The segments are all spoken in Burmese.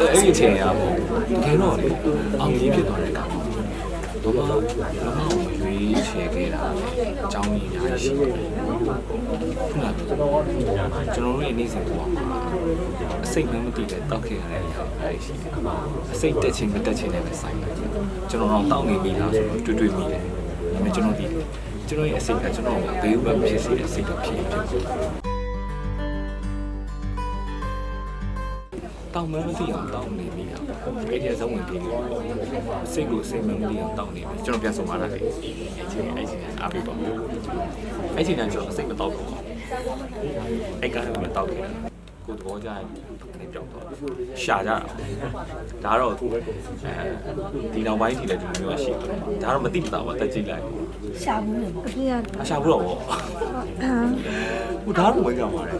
အဲ့ဒီအချိန်ကပေါ့တကယ်တော့လေအောင်ကြီးဖြစ်သွားတဲ့ကောင်ဘာမှဘာမှရွေးချယ်ခဲ့တာအကြောင်းကြီးအများကြီးရှိတယ်ခုနကကျွန်တော်တို့ရဲ့နေ့စဉ်ဘဝမှာအစိတ်မမသိတဲ့တောက်ခဲ့ရတဲ့အရာတွေရှိတယ်အစိတ်တက်ချင်းမတက်ချင်းနဲ့ပဲဆိုင်တယ်ကျွန်တော်တော့တောက်နေပြီလားဆိုတော့တွေ့တွေ့မိတယ်ဒါပေမဲ့ကျွန်တော်ဒီကျွန်တော်ရဲ့အစိတ်ကကျွန်တော်ဘေးဥပဒေဖြစ်စေတဲ့အစိတ်တော့ဖြစ်ဖြစ် တောင်းမမသိအောင်တောင်းနေပြီ။အဲ့ဒီအဆုံးဝင်ပြီးစိတ်ကိုစိတ်မမသိအောင်တောင်းနေပြီ။ကျွန်တော်ပြန်ဆုံးမလာခဲ့။အဲ့ချိန်အဲ့ချိန်အားပေးပါဦး။အဲ့ချိန်ကကျွန်တော်စိတ်မတောက်ဘူး။အဲ့ကားကမတောက်ခဲ့တာ။ကိုယ်သဘောကျရင်နေပြောက်တော့ရှာကြတာ။ဒါတော့အဲဒီနောက်ပိုင်းထိလည်းဒီလိုမျိုးရှိတယ်။ဒါတော့မသိတာပါတက်ကြည့်လိုက်။ရှာဘူးလေပေါ့အဖေကအရှာဘူးတော့ဗောအာဟိုဒါတော့ဝင်ကြပါလေ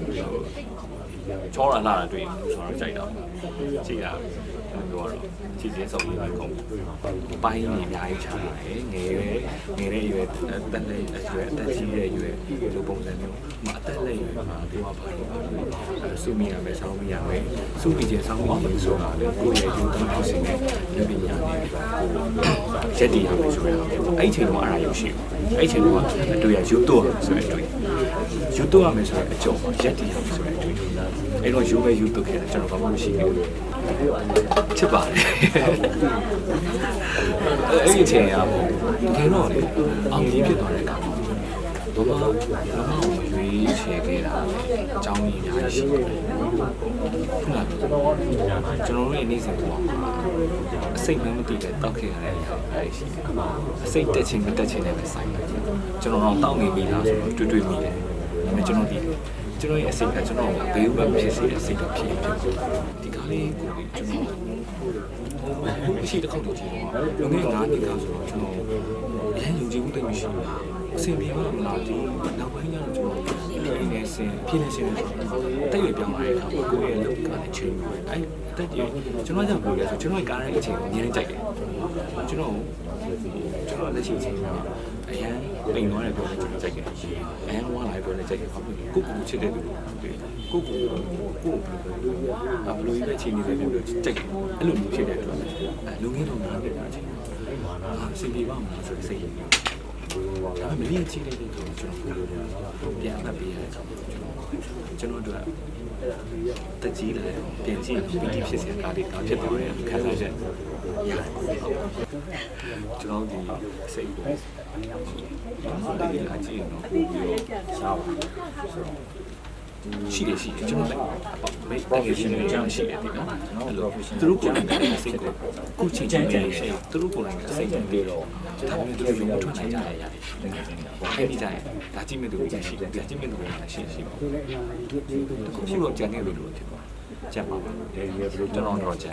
ချောရလာတာတွေ့ဆိုတော့ကြိုက်တော့ကြည့်တာပြောတော့ကြည့်ချင်းစုံပြီးတော့ကုန်ပိုင်းနေအများကြီးချားတယ်ငယ်ရွယ်ငယ်တဲ့ရွယ်တက်လက်ရွယ်အသက်ကြီးတဲ့ရွယ်လိုပုံစံမျိုးမအသက် လက်ရွယ်မှာပြောပါပါစုမိရမယ်ဆောင်းမိရမယ်စုမိချင်းဆောင်းမိချင်းဆိုတာလေကိုယ့်ရဲ့ယူသွင်းဖြစ်စဉ်နဲ့လူပညာနဲ့ရက်တည်ရမယ်ဆိုရအောင်အဲ့ဒီချိန်တော့အားရရုံရှိဘူးအဲ့ဒီချိန်တော့အတွေ့ရယူတော့ဆိုတဲ့အတွေ့ယူတော့ရမယ်ဆိုတဲ့အကြောင်းရက်တည်ရမယ်ဆိုတဲ့အတွေ့အဲ့တော့ယူပဲယူတော့ခဲ့တယ်ကျွန်တော်ဘာမှမရှိဘူးချစ်ပါတယ်အဲ့ဒီအချိန်ကပေါ့တကယ်တော့လေအောင်ကြီးဖြစ်သွားတဲ့ကောင် ဘာမှဘာမှရွေးချယ်ခဲ့တာအကြောင်းကြီးအများကြီးရှိတယ်ခုနကကျွန်တော်တို့ရဲ့နေ့စဉ်ဘဝမှာအစိတ်မမသိတဲ့တောက်ခဲ့ရတဲ့အရာတွေရှိတယ်အစိတ်တက်ချင်းမတက်ချင်းနဲ့ပဲဆိုင်တယ်ကျွန်တော်တော့တောက်နေပြီလားဆိုတော့တွေ့တွေ့မိတယ်ဒါပေမဲ့ကျွန်တော်ဒီကျွန်တော်ရဲ့အစိတ်ကကျွန်တော်ဘေးဥပဒေဖြစ်စေတဲ့အစိတ်တော့ဖြစ်ဖြစ်ဒီကားလေးကိုကျွန်တော်ရှိတဲ့ခေါက်တူကြည့်တော့လုံငယ်9နှစ်ကဆိုတော့ကျွန်တော်အရင်ယူကြည့်မှုတိတ်မရှိဘူး အဆင်ပြေပါမလားဒီနောက်ပိုင်းကျတော့ကျွန်တော်ဒီနေစင်ပြင်းနေစင်တိတ်ရပြောင်းလာတဲ့အခါမှာကိုယ့်ရဲ့လောက်ကလည်းချိန်ပြီးအဲတက်ကြီးကျွန်တော်ကြောင့်ပြောရဆိုကျွန်တော်ကားတဲ့အချိန်ကိုအများကြီးကြိုက်တယ်ကျွန်တော်ကျွန်တော်လက်ရှိအချိန်ကအရန်ပိန်သွားတယ်ပြောတယ်ကျွန်တော်ကြိုက်တယ်အရန်ဝါလာပြောတယ်ကြိုက်တယ်ဘာဖြစ်ကိုကိုချစ်တဲ့လူကိုကိုကိုအဘလို့ရတဲ့ချိန်နေတယ်ပြောလို့ကြိုက်တယ်အဲ့လိုမျိုးဖြစ်တဲ့အတွက်အဲလုံငင်းတော့နားနေတာချိန်အာစင်ပြေပါမလားဆိုတဲ့စိတ်ရင်း ဒါပေမဲ့မင်းချိလိုက်တဲ့ကျွန်တော်ပြန်အပ်ပေးရတဲ့ကျွန်တော်တို့ကတကြီးတယ်ပြန်ကြည့်ပြီးဒီဖြစ်စရာကားလေးကားဖြစ်သွားတယ်ခံစားချက်ရတယ်ကျွန်တော်ဒီစိတ်ကိုဒီလာကြည့်ရင်တော့ပြီးတော့ရှားပါ ရှိတယ်ရှိတယ်ကျွန်တော်လည်းမိတ်တကယ်ရှင်နေကြရှိတယ်ဒီနော်အဲ့လိုသူတို့ကိုယ်တိုင်ကစိတ်ကိုခုချိန်ချင်းရှိသူတို့ကိုယ်တိုင်ကစိတ်ကိုပြီးတော့ဒါမျိုးသူတို့ရုံထွက်ချင်ကြတယ်ရတယ်အဲ့ဒီတိုင်းဒါကြည့်မဲ့သူကြည့်ရှိတယ်ဒါကြည့်မဲ့သူကလည်းရှိရှိပါခုတော့ကြံနေလို့လို့ဖြစ်ပါကြံပါပါကျွန်တော်တော့ကြံ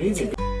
တယ်